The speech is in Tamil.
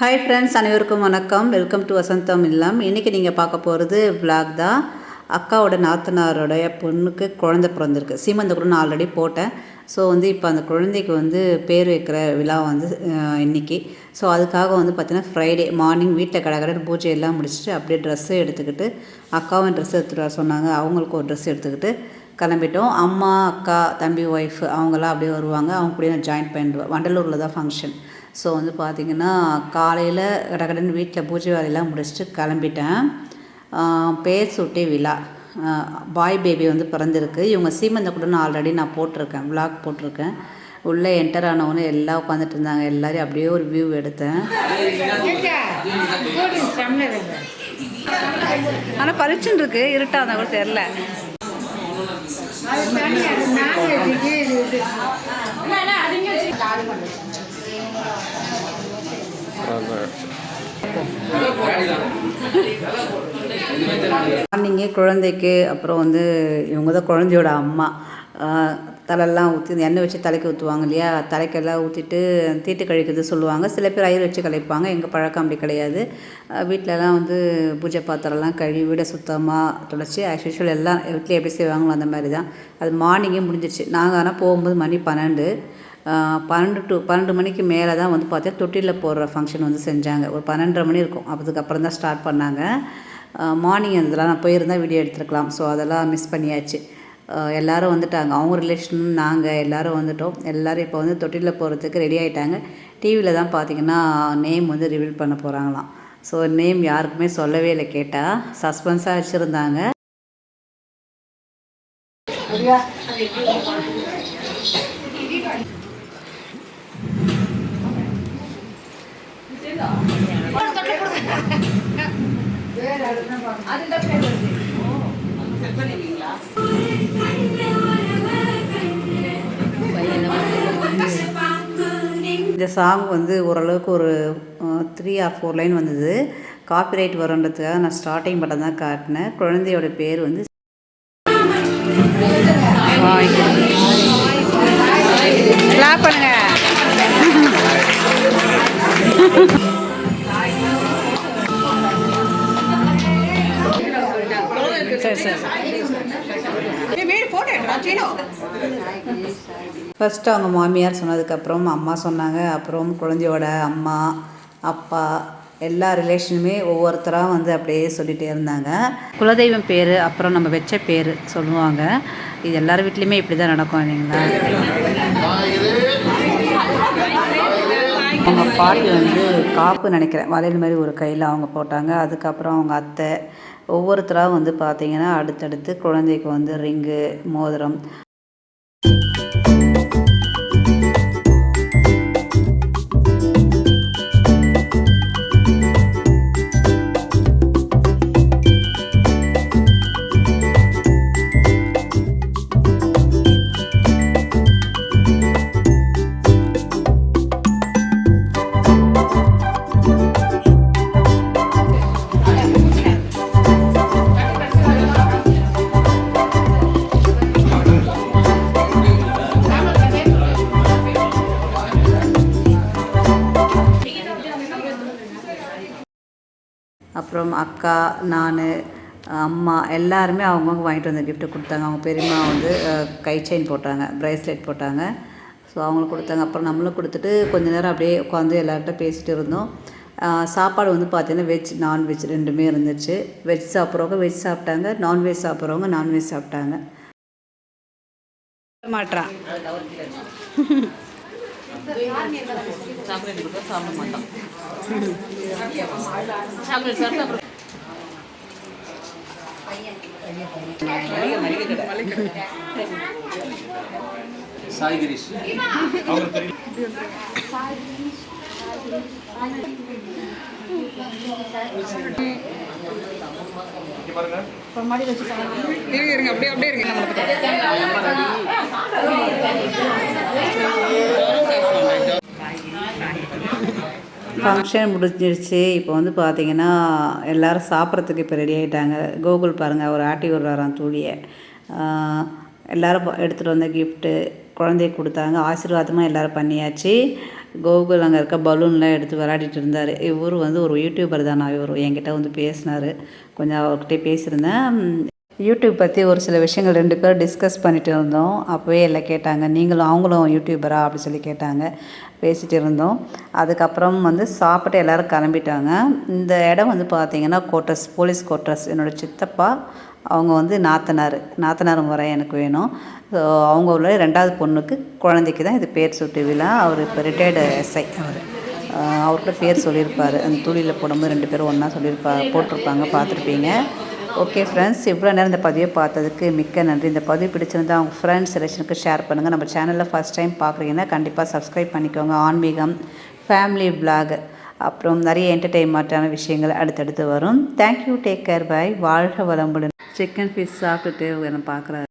ஹாய் ஃப்ரெண்ட்ஸ் அனைவருக்கும் வணக்கம். வெல்கம் டு வசந்தம் இல்லம் இன்றைக்கி நீங்கள் பார்க்க போகிறது விளாக் தான் அக்காவோட நாத்தனாரோடைய பொண்ணுக்கு குழந்தை பிறந்திருக்கு. சீமந்த கூட நான் ஆல்ரெடி போட்டேன். ஸோ வந்து இப்போ அந்த குழந்தைக்கு வந்து பேர் வைக்கிற விழா வந்து இன்றைக்கி இன்னைக்கு. ஸோ அதுக்காக வந்து பார்த்தீங்கன்னா ஃப்ரைடே மார்னிங் வீட்டில் கடை பூஜை எல்லாம் முடிச்சுட்டு அப்படியே ட்ரெஸ்ஸு எடுத்துக்கிட்டு அக்காவும் ட்ரெஸ் எடுத்துகிட்டு வர சொன்னாங்க. அவங்களுக்கும் ஒரு ட்ரெஸ் எடுத்துக்கிட்டு கிளம்பிட்டோம். அம்மா அக்கா தம்பி ஒய்ஃப் அவங்கெல்லாம் அப்படியே வருவாங்க. அவங்க கூட நான் ஜாயின் பண்ணிடுவேன். வண்டலூரில் தான் ஃபங்க்ஷன் ஸோ வந்து பார்த்திங்கன்னா காலையில் கடகடன்னு வீட்டில் பூஜை வேலையெல்லாம் முடிச்சுட்டு கிளம்பிட்டேன். பேர் சுட்டி விழா. பாய் பேபி வந்து பிறந்திருக்கு. இவங்க சீமந்த கூட நான் ஆல்ரெடி நான் போட்டிருக்கேன். விளாக் போட்டிருக்கேன். உள்ளே என்டர் ஆனவொன்னே எல்லாம் உட்காந்துட்டு இருந்தாங்க. எல்லாரையும் அப்படியே ஒரு வியூ எடுத்தேன். ஆனால் பளிச்சுன்னு இருக்கு. இருட்டாக இருந்தால் கூட தெரில மார்னிங்கே குழந்தைக்கு அப்புறம் வந்து இவங்க தான் குழந்தையோட அம்மா. ஆஹ் தலையெல்லாம் ஊற்றி எண்ணெய் வச்சு தலைக்கு ஊற்றுவாங்க இல்லையா? தலைக்கெல்லாம் ஊற்றிட்டு தீட்டு கழிக்கிறது சொல்லுவாங்க. சில பேர் ஐயர் வச்சு கழிப்பாங்க எங்கள் பழக்கம் அப்படி கிடையாது. வீட்டிலலாம் வந்து பூஜை பாத்திரம்லாம் கழுவி வீடை சுத்தமாக துடைச்சி ஆஸ் யூஷுவல் எல்லாம் வீட்டில் எப்படி செய்வாங்களோ அந்த மாதிரி தான். அது மார்னிங்கே முடிஞ்சிச்சு நாங்கள் ஆனால் போகும்போது மணி பன்னெண்டு. பன்னெண்டு டு பன்னெண்டு மணிக்கு மேலே தான் வந்து பார்த்தா தொட்டிலில் போடுற ஃபங்க்ஷன் வந்து செஞ்சாங்க. ஒரு பன்னெண்டரை மணி இருக்கும். அதுக்கப்புறம் தான் ஸ்டார்ட் பண்ணாங்க. மார்னிங் அதெல்லாம் நான் போயிருந்தால் வீடியோ எடுத்துருக்கலாம். ஸோ அதெல்லாம் மிஸ் பண்ணியாச்சு. எல்லாரும் வந்துட்டாங்க. அவங்க ரிலேஷன் நாங்கள் எல்லாரும் வந்துட்டோம். எல்லோரும் இப்போ வந்து தொட்டிலில் போகிறதுக்கு ரெடி ஆகிட்டாங்க டிவியில் தான் பார்த்தீங்கன்னா நேம் வந்து ரிவீல் பண்ண போகிறாங்களாம் ஸோ நேம் யாருக்குமே சொல்லவே இல்லை கேட்டால் சஸ்பென்ஸாக வச்சுருந்தாங்க. இந்த சாங் வந்து ஓரளவுக்கு ஒரு த்ரீ ஆர் ஃபோர் லைன் வந்தது. காப்பிரைட் வருன்றதுக்காக நான் ஸ்டார்டிங் மட்டும் தான் காட்டினேன். குழந்தையோட பேர் வந்து பண்ணுங்க. சரி சரி. ஃபஸ்ட்டு அவங்க மாமியார் சொன்னதுக்கப்புறம் அம்மா சொன்னாங்க. அப்புறம் குழந்தையோட அம்மா அப்பா எல்லா ரிலேஷனுமே ஒவ்வொருத்தராக வந்து அப்படியே சொல்லிகிட்டே இருந்தாங்க. குலதெய்வம் பேர் அப்புறம் நம்ம வச்ச பேர் சொல்லுவாங்க. இது எல்லார் வீட்லேயுமே இப்படி தான் நடக்கும் இல்லைங்களா? அவங்க பாட்டி வந்து காப்பு நினைக்கிறேன். வளையல் மாதிரி ஒரு கையில் அவங்க போட்டாங்க. அதுக்கப்புறம் அவங்க அத்தை. ஒவ்வொருத்தராக வந்து பார்த்தீங்கன்னா அடுத்தடுத்து குழந்தைக்கு வந்து ரிங்கு மோதிரம் thank you அப்புறம் அக்கா நான் அம்மா எல்லாருமே அவங்கவுங்க வாங்கிட்டு வந்த கிஃப்ட்டு கொடுத்தாங்க. அவங்க பெரியம்மா வந்து கை செயின் போட்டாங்க ப்ரைஸ்லெட் போட்டாங்க. ஸோ அவங்களுக்கு கொடுத்தாங்க. அப்புறம் நம்மளும் கொடுத்துட்டு கொஞ்ச நேரம் அப்படியே உட்காந்து எல்லார்கிட்ட பேசிகிட்டு இருந்தோம். சாப்பாடு வந்து பார்த்தீங்கன்னா வெஜ் நான்வெஜ் ரெண்டுமே இருந்துச்சு. வெஜ் சாப்பிட்றவங்க வெஜ் சாப்பிட்டாங்க. நான்வெஜ் சாப்பிட்றவங்க நான்வெஜ் சாப்பிட்டாங்க. மாட்டான் சாக்லேட் கொடுத்தா சாப்பிட மாட்டான் சாக்லேட் சாப்பிட்டு அப்புறம் சாய் கிரீஷ் இருங்க இருங்க அப்படியே அப்படியே இருங்க. நம்மளை ஃபங்க்ஷன் முடிஞ்சிருச்சு. இப்போ வந்து பார்த்தீங்கன்னா எல்லாரும் சாப்பிட்றதுக்கு இப்போ ரெடி ஆகிட்டாங்க கோகுல் பாருங்கள் அவர் ஆட்டி விடுறாராம் தூளியை. ஆஹ் எல்லாரும் எடுத்துகிட்டு வந்த கிஃப்ட்டு குழந்தைய கொடுத்தாங்க. ஆசீர்வாதமாக எல்லோரும் பண்ணியாச்சு. கோகுல் அங்கே இருக்க பலூன்லாம் எடுத்து விளையாடிட்டு இருந்தார். இவர் வந்து ஒரு யூடியூபர் தானா இவர். என்கிட்ட வந்து பேசினார். கொஞ்சம் அவர்கிட்ட பேசியிருந்தேன். யூடியூப் பற்றி ஒரு சில விஷயங்கள் ரெண்டு பேரும் டிஸ்கஸ் பண்ணிட்டு இருந்தோம். அப்போவே எல்லாம் கேட்டாங்க நீங்களும் அவங்களும் யூடியூபரா அப்படி சொல்லி கேட்டாங்க. பேசிகிட்டு இருந்தோம். அதுக்கப்புறம் வந்து சாப்பிட்டு எல்லோரும் கிளம்பிட்டாங்க. இந்த இடம் வந்து பார்த்திங்கன்னா கோட்டர்ஸ் போலீஸ் கோட்டர்ஸ் என்னோடய சித்தப்பா அவங்க வந்து நாத்தனார். நாத்தனார் முறை எனக்கு வேணும். ஸோ அவங்க உள்ள ரெண்டாவது பொண்ணுக்கு குழந்தைக்கு தான் இது பேர் சுட்டு விழா. அவர் இப்போ ரிட்டையர்டு எஸ்ஐ அவர். அவர்கிட்ட பேர் சொல்லியிருப்பார். அந்த துளியில் போடும்போது ரெண்டு பேரும் ஒன்றா சொல்லியிருப்பா போட்டிருப்பாங்க பார்த்துருப்பீங்க. ஓகே ஃப்ரெண்ட்ஸ் இவ்வளோ நேரம் இந்த பதிவை பார்த்ததுக்கு மிக்க நன்றி. இந்த பதிவு பிடிச்சிருந்தால் அவங்க ஃப்ரெண்ட்ஸ் ரிலேஷனுக்கு ஷேர் பண்ணுங்கள் நம்ம சேனலில் ஃபஸ்ட் டைம் பார்க்குறீங்கன்னா கண்டிப்பாக சப்ஸ்கிரைப் பண்ணிக்கோங்க. ஆன்மீகம் ஃபேமிலி vlog அப்புறம் நிறைய என்டர்டெயின்மெண்ட்டான விஷயங்கள் அடுத்தடுத்து வரும். தேங்க்யூ டேக் கேர் பை வாழ்க வளம்புடன் சிக்கன் ஃபிஷ் சாப்பிட்டுட்டு என்ன பார்க்குறாரு